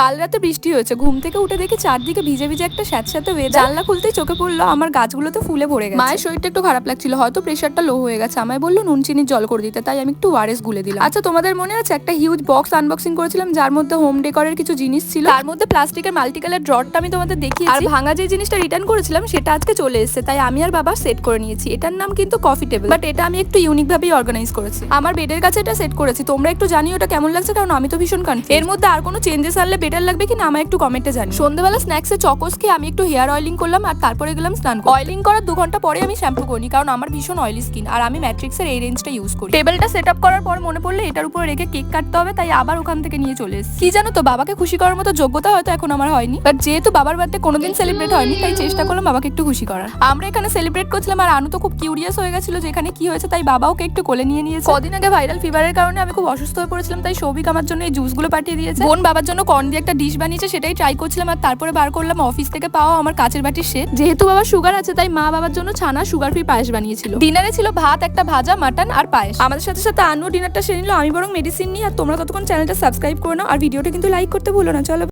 কাল রাতে বৃষ্টি হয়েছে। ঘুম থেকে উঠে দেখি চারদিকে ভিজে ভিজে একটা স্যাঁতস্যাঁতে ওয়েদার জানলা খুলতেই চোখে পড়ল আমার গাছগুলোতে ফুলে ভরে গেছে। মায়ের শরীরটা একটু খারাপ লাগছিল হয়তো প্রেশারটা লো হয়ে গেছে। আমায় বলল নুন চিনির জল করে দিতে তাই আমি একটু ওয়ারেস গুলে দিলাম। আচ্ছা তোমাদের মনে আছে একটা হিউজ বক্স আনবক্সিং করেছিলাম যার মধ্যে হোম ডেকোরের কিছু জিনিস ছিল? তার মধ্যে প্লাস্টিকের মাল্টি কালার ড্রটটা আমি তোমাদের দেখিয়েছি। আর ভাঙা যে জিনিসটা রিটার্ন করেছিলাম সেটা আজকে চলে এসেছে তাই আমি আর বাবা সেট করে নিয়েছি। এটার নাম কিন্তু কফি টেবিল বাট এটা আমি একটু ইউনিক ভাবেই অর্গানাইজ করেছি। আমার বেডের কাছে এটা সেট করেছি। তোমরা একটু জানিও এটা কেমন লাগছে কারণ আমি তো ভীষণ কনফিউজ এর মধ্যে আর কোনো চেঞ্জেস আনলে বেটার লাগবে কিনা আমায় একটু কমেন্টে জানি সন্ধ্যাবেলা স্ন্যাক্সে চকোস খেয়ে আমি একটু হেয়ার অয়েলিং করলাম আর তারপরে গেলাম স্নান অয়েলিং করার দু ঘণ্টা পরে আমি শ্যাম্পু করি কারণ আমার ভীষণ অয়েলি স্কিন আর আমি ম্যাট্রিক্সের এই রেঞ্জটা ইউজ করি। টেবিলটা সেট আপ করার পর মনে পড়লে এটার উপরে রেখে কেক কাটতে হবে, তাই আবার ওখান থেকে নিয়ে চলে এসেছি। কি জানো তো, বাবাকে খুশি করার মতো যোগ্যতা হয়তো এখন আমার হয়নি। বাট যেহেতু বাবার বার্থডে কোনোদিন সেলিব্রেট হয়নি, তাই চেষ্টা করলাম বাবাকে একটু খুশি করার। আমরা এখানে সেলিব্রেট করছিলাম আর আনু তো খুব কিউরিয়াস হয়ে গেছিল যে এখানে কি হয়েছে, তাই বাবাও ওকে একটু কোলে নিয়ে নিয়েছে। কদিন আগে ভাইরাল ফিভারের কারণে আমি খুব অসুস্থ হয়ে পড়েছিলাম, তাই সৌভিক আমার জন্য এই জুসগুলো পাঠিয়ে দিয়েছে। বোন বাবার জন্য কর্ন দিয়ে একটা ডিশ বানিয়েছে সেটাই ট্রাই করছিলাম আর তারপরে বার করলাম অফিস থেকে পাওয়া আমার কাছের বাটির সে। যেহেতু বাবা সুগার আছে, তাই মা বাবার জন্য ছানা সুগার ফ্রি পায়েস বানিয়েছিল। ডিনারে ছিল ভাত, একটা ভাজা মাটন আর পায়েস। আমাদের সাথে সাথে আনু ডিনারটা সেরে নিল। আমি বরং মেডিসিন নিই আর তোমরা ততক্ষণ চ্যানেলটা সাবস্ক্রাইব করে নাও। আর ভিডিওটা কিন্তু লাইক করতে ভুলো না। চলো।